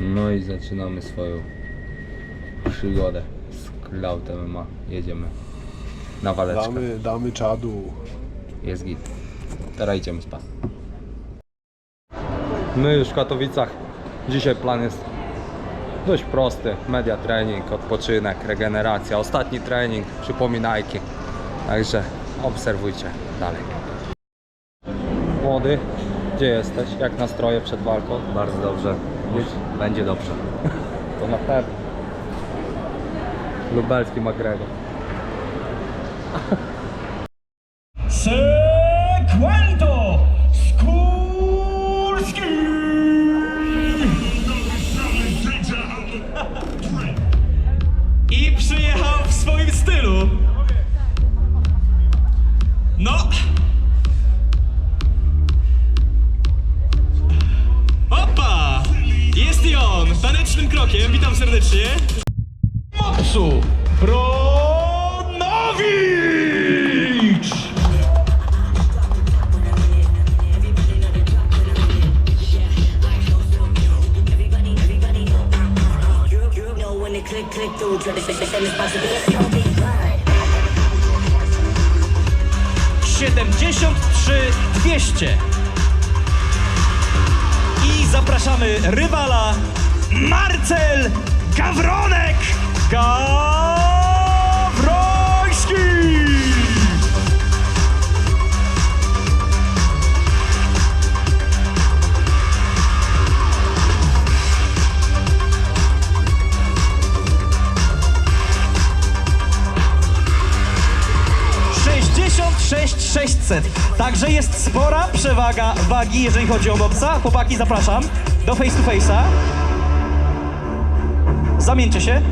No i zaczynamy swoją przygodę z Cloud MMA. Jedziemy na waleczkę. Damy, damy czadu. Jest git. Teraz idziemy spać. My już w Katowicach. Dzisiaj plan jest dość prosty. Media trening, odpoczynek, regeneracja. Ostatni trening, przypominajki. Także obserwujcie dalej. Młody, gdzie jesteś? Jak nastroje przed walką? Bardzo dobrze. Będzie dobrze. To na pewno. Lubelski McGregor. 73 200. I zapraszamy rywala Marcel Gawronek Gawroński. 600. Także jest spora przewaga wagi, jeżeli chodzi o boksa. Chłopaki, zapraszam do face to face'a. Zamieńcie się.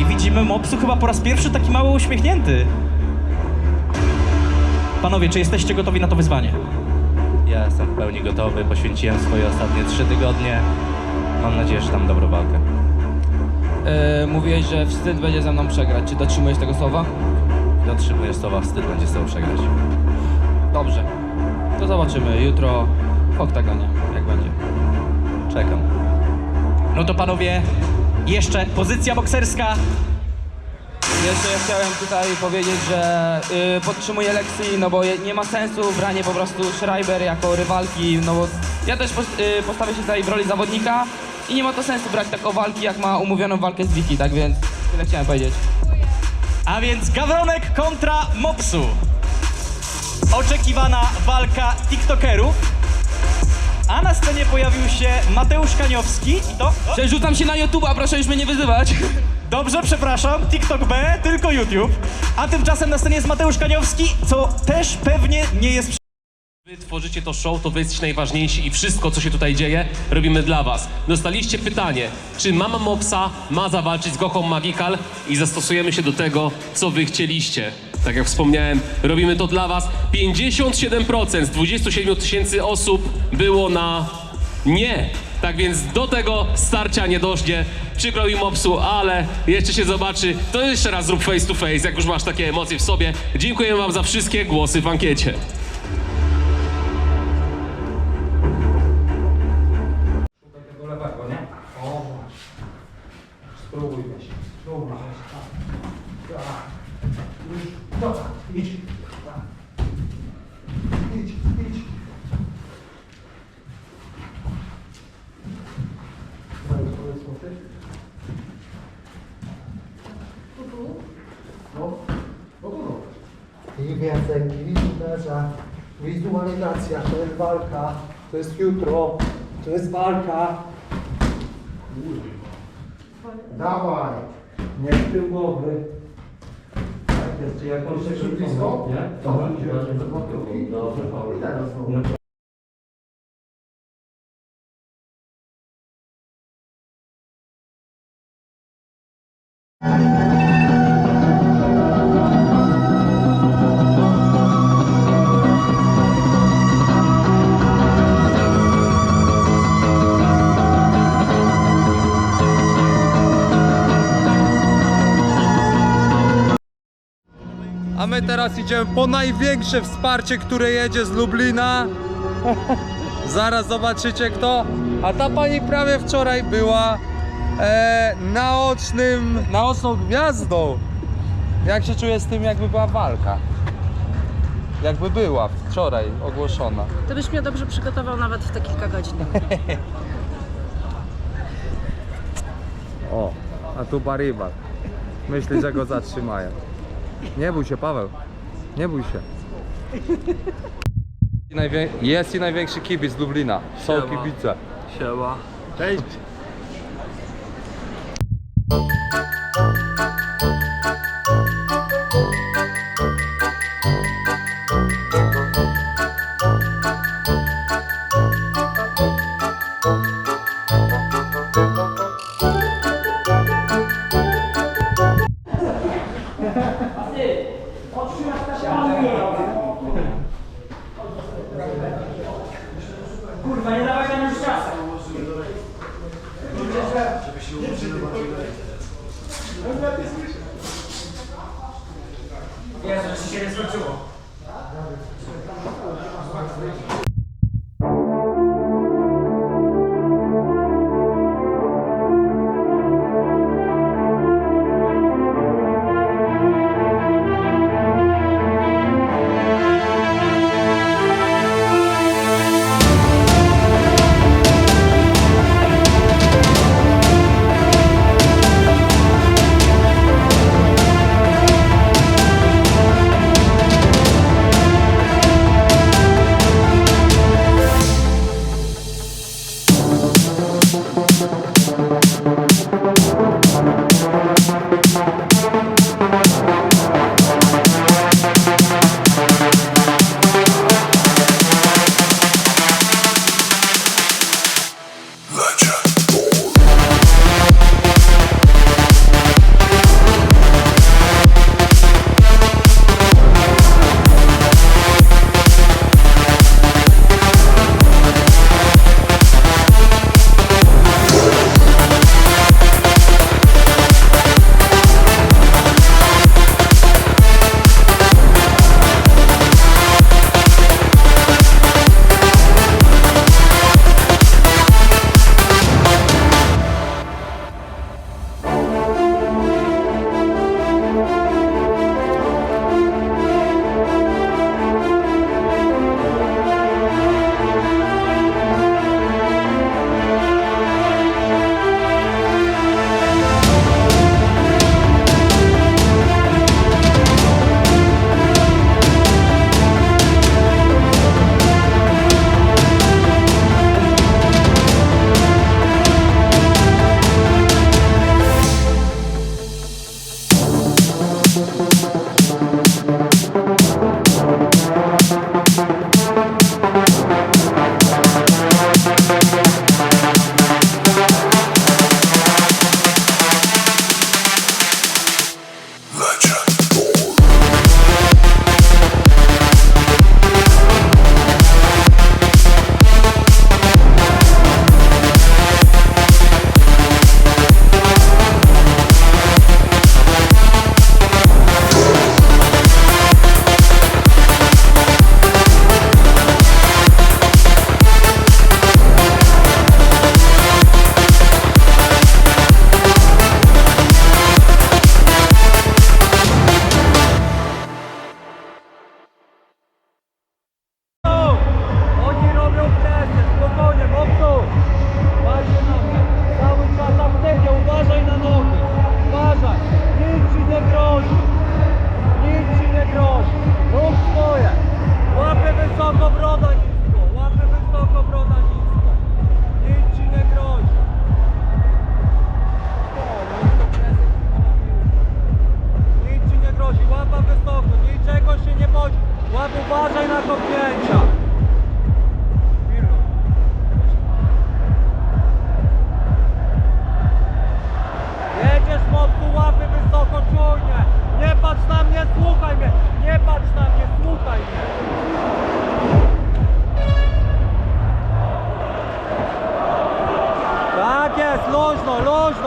I widzimy Mopsu chyba po raz pierwszy taki mało uśmiechnięty. Panowie, czy jesteście gotowi na to wyzwanie? Ja jestem w pełni gotowy. Poświęciłem swoje ostatnie trzy tygodnie. Mam nadzieję, że tam dobrą walkę. E, mówiłeś, że wstyd będzie ze mną przegrać. Czy dotrzymujesz tego słowa? Dotrzymuję słowa, wstyd będzie z tobą przegrać. Dobrze. To zobaczymy jutro w oktagonie, jak będzie. Czekam. No to panowie, jeszcze pozycja bokserska. Jeszcze ja chciałem tutaj powiedzieć, że y, podtrzymuję Lexi, no bo je, nie ma sensu branie po prostu Schreiber jako rywalki, no bo ja też pos, y, postawię się tutaj w roli zawodnika i nie ma to sensu brać taką walki, jak ma umówioną walkę z Wiki, tak więc tyle chciałem powiedzieć. A więc Gawronek kontra Mopsu. Oczekiwana walka TikTokerów. A na scenie pojawił się Mateusz Kaniowski i to... O, Przerzucam się na YouTube'a, proszę już mnie nie wyzywać. dobrze, przepraszam, TikTok B, tylko YouTube. A tymczasem na scenie jest Mateusz Kaniowski, co też pewnie nie jest Wy tworzycie to show, to wy jesteście najważniejsi i wszystko, co się tutaj dzieje, robimy dla was. Dostaliście pytanie, czy Mama Mopsa ma zawalczyć z Gochą Magical i zastosujemy się do tego, co wy chcieliście. Tak jak wspomniałem, robimy to dla was. 57% z 27 tysięcy osób było na nie. Tak więc do tego starcia nie dojdzie. Przykro mi Mopsu, ale jeszcze się zobaczy. To jeszcze raz zrób face to face, jak już masz takie emocje w sobie. Dziękuję wam za wszystkie głosy w ankiecie. I więcej, wizualizacja, wizualizacja, to jest walka, to jest jutro, to jest walka. Dawaj, nie w tył głowy. Tak jest, czy jak on się blisko? Nie? To będzie, Dobrze, Paweł. Teraz znowu. My teraz idziemy po największe wsparcie, które jedzie z Lublina. Zaraz zobaczycie kto. A ta pani prawie wczoraj była e, naocznym, naoczną gwiazdą. Jak się czuję z tym, jakby była walka? Jakby była wczoraj ogłoszona. To byś mnie dobrze przygotował nawet w te kilka godzin. O, a tu Baribal. Myśli, że go zatrzymają. Nie bój się, Paweł. Nie bój się. Najwię- Jest i największy kibic z Lublina. Są kibice. Siema. Cześć.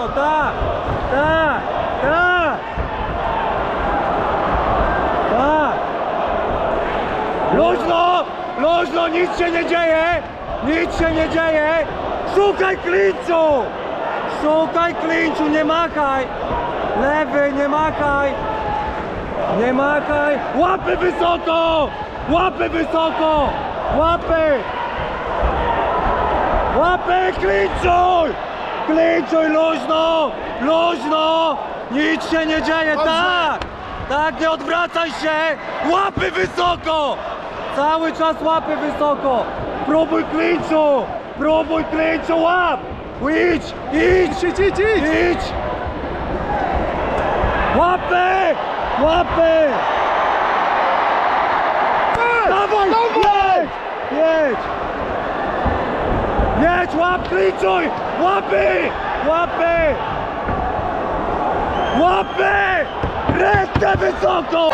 Luźno, tak. Tak, tak. Tak. Luźno! Luźno, nic się nie dzieje! Nic się nie dzieje! Szukaj klinczu! Szukaj klinczu, nie machaj! Lewy, nie machaj! Nie machaj! Łapy wysoko! Łapy wysoko! Łapy! Łapy, klinczuj! Klinczuj, luźno! Luźno! Nic się nie dzieje, tak! Tak, nie odwracaj się! Łapy wysoko! Cały czas łapy wysoko! Próbuj klinczu! Próbuj klinczu, łap! Idź! Idź! Idź, idź, idź! Idź! Łapy! Łapy! Dawaj! Jedź! Jedź! Jedź, łap, kliczuj! Łapy! Łapy! Łapy! Rękę wysoko!